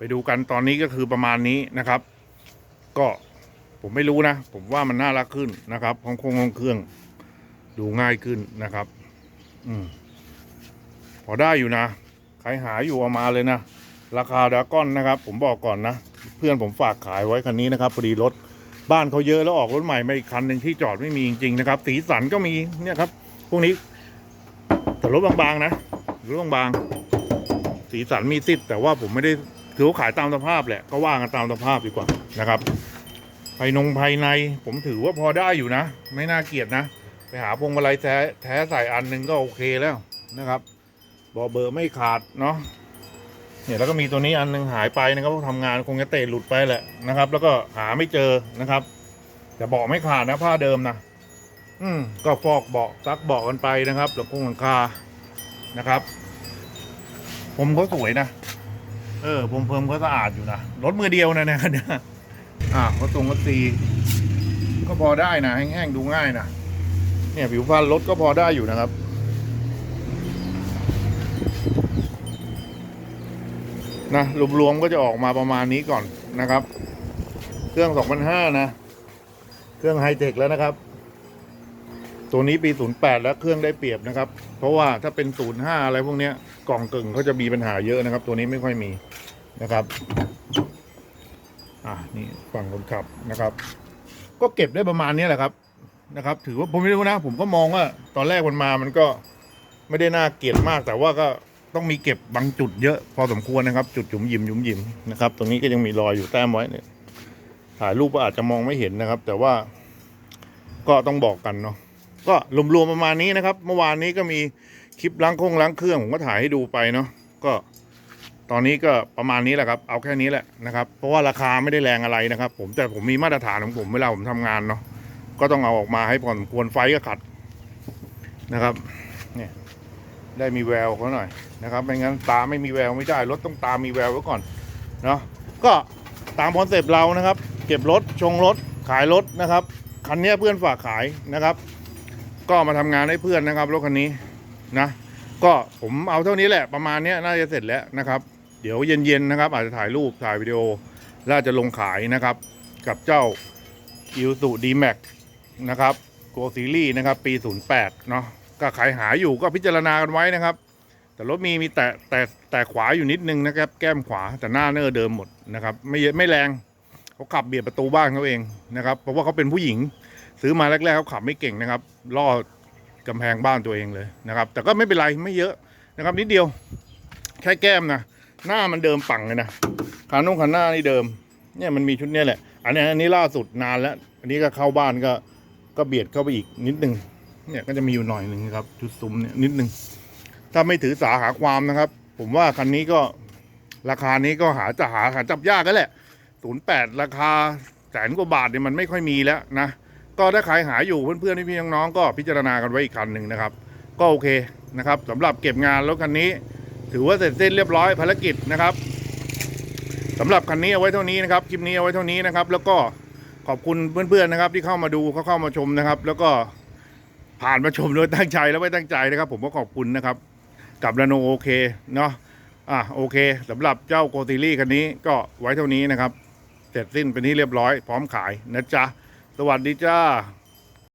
ไปดูกันตอนนี้ก็คือประมาณนี้นะครับ ก็ผมไม่รู้นะ ผมว่ามันน่ารักขึ้นนะครับห้องโคงห้องเครื่อง ดูง่ายขึ้นนะครับ อืมพอได้อยู่นะใครหาอยู่เอามาเลยนะ ราคาดราก้อนนะครับ ผมบอกก่อนนะ เพื่อนผมฝากขายไว้คันนี้นะครับพอดีรถบ้านเขาเยอะแล้วออกรถใหม่มาอีกคันหนึ่งที่จอดไม่มีจริงๆนะครับ สีสันก็มีเนี่ยครับ พวกนี้แต่รถบางๆนะรถบางๆสีสันมีสิทธิ์แต่ว่าผมไม่ได้ ถือว่าขายตามสภาพแหละก็ว่ากันตามสภาพดีกว่านะครับภายนงภายในผมถือว่าพอได้อยู่นะ ไม่น่าเกลียดนะ ไปหาพวงมาลัยแท้แท้ใส่อันหนึ่งก็โอเคแล้วนะครับบอเบอร์ไม่ขาดเนาะเนี่ยแล้วก็มีตัวนี้อันหนึ่งหายไปนะครับเพราะทำงานคงจะเตะหลุดไปแหละนะครับ แล้วก็หาไม่เจอนะครับแต่เบาะไม่ขาดนะผ้าเดิมนะอืมก็ฟอกเบาะซักเบาะกันไปนะครับหลังคงหลังคานะครับ ผมก็สวยนะ เออผมเพิ่มก็สะอาดอยู่นะรถมือเดียวนะเนี่ยคันนี้อ่าก็ตรงก็ตีก็พอได้นะแห้งๆดูง่ายนะเนี่ยผิวฟันรถก็พอได้อยู่นะครับนะรวมๆก็จะออกมาประมาณนี้ก่อนนะครับ เครื่อง 2005 นะ เครื่องไฮเทคแล้วนะครับ ตัวนี้ปี 08 แล้วเครื่องได้เปรียบนะครับ เพราะว่าถ้าเป็น 05 อะไรพวกนี้กล่องกึ่งเขาจะมีปัญหาเยอะนะครับ ตัวนี้ไม่ค่อยมีนะครับ อะนี่ฝั่งคนขับนะครับ ก็เก็บได้ประมาณนี้แหละครับนะครับ ถือว่าผมไม่รู้นะ ผมก็มองว่า ตอนแรกมันมามันก็ไม่ได้น่าเกลียดมาก แต่ว่าก็ต้องมีเก็บบางจุดเยอะพอสมควรนะครับ จุดหยุมหยิมหยุมหยิมนะครับ ตรงนี้ก็ยังมีรอยอยู่แต้มไว้เนี่ยถ่ายรูปก็อาจจะมองไม่เห็นนะครับ แต่ว่าก็ต้องบอกกันเนาะ ก็รวมๆประมาณนี้นะครับ เมื่อวานนี้ก็มีคลิปล้างคงล้างเครื่องผมก็ถ่ายให้ดูไปเนาะก็ตอนนี้ก็ประมาณนี้แหละครับ เอาแค่นี้แหละนะครับ เพราะว่าราคาไม่ได้แรงอะไรนะครับ ผมแต่ผมมีมาตรฐานของผมเวลาผมทำงานเนาะก็ต้องเอาออกมาให้พอสมควรไฟก็ขัดนะครับเนี่ยได้มีแววเขาหน่อยนะครับไม่งั้นตาไม่มีแววไม่ได้รถต้องตามีแววไว้ก่อนเนาะก็ตามคอนเซปต์เรานะครับ เก็บรถชงรถขายรถนะครับคันนี้เพื่อนฝากขายนะครับ ก็มาทำงานให้เพื่อนนะครับรถคันนี้นะ ก็ผมเอาเท่านี้แหละประมาณนี้น่าจะเสร็จแล้วนะครับ เดี๋ยวเย็นๆนะครับ อาจจะถ่ายรูปถ่ายวิดีโอแล้วอาจะลงขายนะครับ กับเจ้า i l s u d m a x นะครับโกซีรีส์นะครับ ปี 08 เนาะก็ใครหาอยู่ก็พิจารณากันไว้นะครับ แต่รถมีมีแต่แต่แต่ขวาอยู่นิดนึงนะครับ แก้มขวาแต่หน้าเนอร์เดิมหมดนะครับ ไม่ไม่แรงเขาขับเบียดประตูบ้านเขาเองนะครับ เพราะว่าเขาเป็นผู้หญิง ซื้อมาแรกๆเขาขับไม่เก่งนะครับล่อกำแพงบ้านตัวเองเลยนะครับ แต่ก็ไม่เป็นไรไม่เยอะนะครับ นิดเดียว แค่แก้มนะหน้ามันเดิมปังเลยนะคันนุ่งคันหน้านี่เดิม เนี่ยมันมีชุดเนี้ยแหละ อันนี้อันนี้ล่าสุดนานแล้ว อันนี้ก็เข้าบ้านก็ก็เบียดเข้าไปอีกนิดนึงเนี่ยก็จะมีอยู่หน่อยหนึ่งครับชุดซุ้มเนี่ยนิดนึงถ้าไม่ถือสาหาความนะครับ ผมว่าคันนี้ก็ราคานี้ก็หาจะหาหาจับยากก็แหละศูนย์แปดราคาแสนกว่าบาทเนี่ยมันไม่ค่อยมีแล้วนะ ก็ถ้าใครหายอยู่เพื่อนๆพี่ๆน้องๆก็พิจารณากันไว้อีกคันหนึ่งนะครับ ก็โอเคนะครับสำหรับเก็บงานรถคันนี้ ถือว่าเสร็จสิ้นเรียบร้อยภารกิจนะครับสำหรับคันนี้เอาไว้เท่านี้นะครับคลิปนี้เอาไว้เท่านี้นะครับ แล้วก็ขอบคุณเพื่อนๆนะครับ ที่เข้ามาดูเขาเข้ามาชมนะครับ แล้วก็ผ่านมาชมโดยตั้งใจและไม่ตั้งใจนะครับ ผมก็ขอบคุณนะครับ กับรโนโอเคเนาะอะโอเคสำหรับเจ้าโกติลี่คันนี้ก็ไว้เท่านี้นะครับ เสร็จสิ้นเป็นที่เรียบร้อยพร้อมขายนะจ๊ะ วัสดีจ้า